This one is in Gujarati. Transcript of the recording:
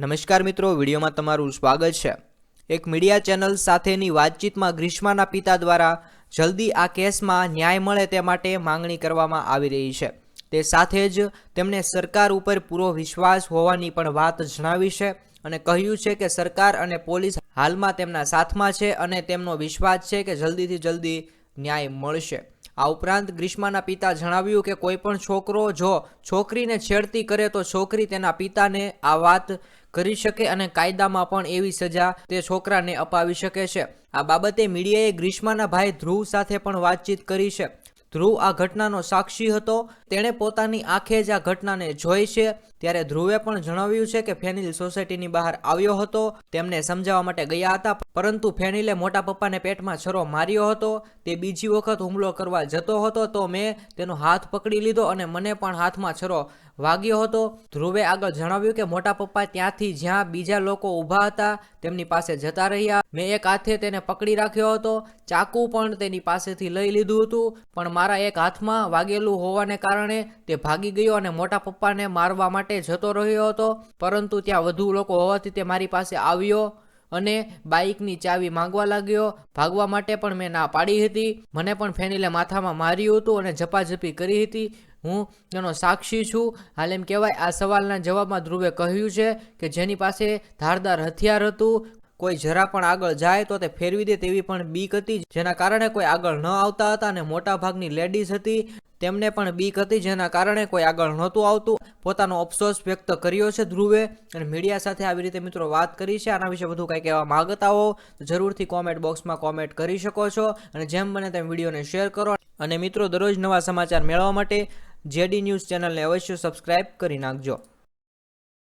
નમસ્કાર મિત્રો, વિડીયોમાં તમારું સ્વાગત છે. એક મીડિયા ચેનલ સાથેની વાતચીતમાં ગ્રીષ્માના પિતા દ્વારા જલ્દી આ કેસમાં ન્યાય મળે તે માટે માંગણી કરવામાં આવી રહી છે. તે સાથે જ તેમણે સરકાર ઉપર પૂરો વિશ્વાસ હોવાની પણ વાત જણાવી છે અને કહ્યું છે કે સરકાર અને પોલીસ હાલમાં તેમના સાથમાં છે અને તેમનો વિશ્વાસ છે કે જલ્દીથી જલ્દી ન્યાય મળશે. આ ઉપરાંત ગ્રીષ્માના પિતા જણાવ્યું કે કોઈ પણ છોકરો જો છોકરીને છેડતી કરે તો છોકરી તેના પિતાને આ વાત કરી શકે અને કાયદામાં પણ એવી સજા તે છોકરાને અપાવી શકે છે. આ બાબતે મીડિયાએ ગ્રીષ્માના ભાઈ ધ્રુવ સાથે પણ વાતચીત કરી છે. ધ્રુવ આ ઘટનાનો સાક્ષી હતો. તેણે પોતાની આંખે જ આ ઘટનાને જોઈ છે. ત્યારે ધ્રુવે પણ જણાવ્યું છે કે ફેનિલ સોસાયટીની બહાર આવ્યો હતો. તેમને સમજાવવા માટે ગયા હતા, પરંતુ ફેનિલે મોટા પપ્પાને પેટમાં છરો માર્યો હતો. તે બીજી વખત હુમલો કરવા જતો હતો તો મેં તેનો હાથ પકડી લીધો અને મને પણ હાથમાં છરો વાગ્યો હતો. ધ્રુવે આગળ જણાવ્યું કે મોટા પપ્પા ત્યાંથી જ્યાં બીજા લોકો ઊભા હતા, તેમની પાસે જતા રહ્યા. મેં એક હાથે તેને પકડી રાખ્યો હતો. ચાકુ પણ તેની પાસેથી લઈ લીધું હતું, પણ મારા એક હાથમાં વાગેલું હોવાને કારણે તે ભાગી ગયો અને મોટા પપ્પાને મારવા માટે જતો રહ્યો હતો. પરંતુ ત્યાં વધુ લોકો હોવાથી તે મારી પાસે આવ્યો અને બાઇકની ચાવી માંગવા લાગ્યો. ભાગવા માટે પણ મેં ના પાડી હતી. મને પણ ફેનિલે માથામાં માર્યું હતું અને ઝપાઝપી કરી હતી. હું તેનો સાક્ષી છું. હાલ એમ કહેવાય, આ સવાલના જવાબમાં ધ્રુવે કહ્યું છે કે જેની પાસે ધારદાર હથિયાર હતું કોઈ જરા પણ આગળ જાય તો તે ફેરવી દે તેવી પણ બીક હતી જેના કારણે કોઈ આગળ ન આવતા હતા અને મોટા ભાગની લેડીઝ હતી. તેમને પણ બીક હતી, જેના કારણે કોઈ આગળ નહોતું આવતું. પોતાનો અફસોસ વ્યક્ત કર્યો છે ધ્રુવે અને મીડિયા સાથે આવી રીતે મિત્રો વાત કરી છે. આના વિશે બધું કંઈ કહેવા માગતા હો તો જરૂરથી કોમેન્ટ બોક્સમાં કોમેન્ટ કરી શકો છો. અને જેમ બને તેમ વિડીયોને શેર કરો. અને મિત્રો, દરરોજ નવા સમાચાર મેળવવા માટે જેડી ન્યૂઝ ચેનલને અવશ્ય સબસ્ક્રાઇબ કરી નાખજો.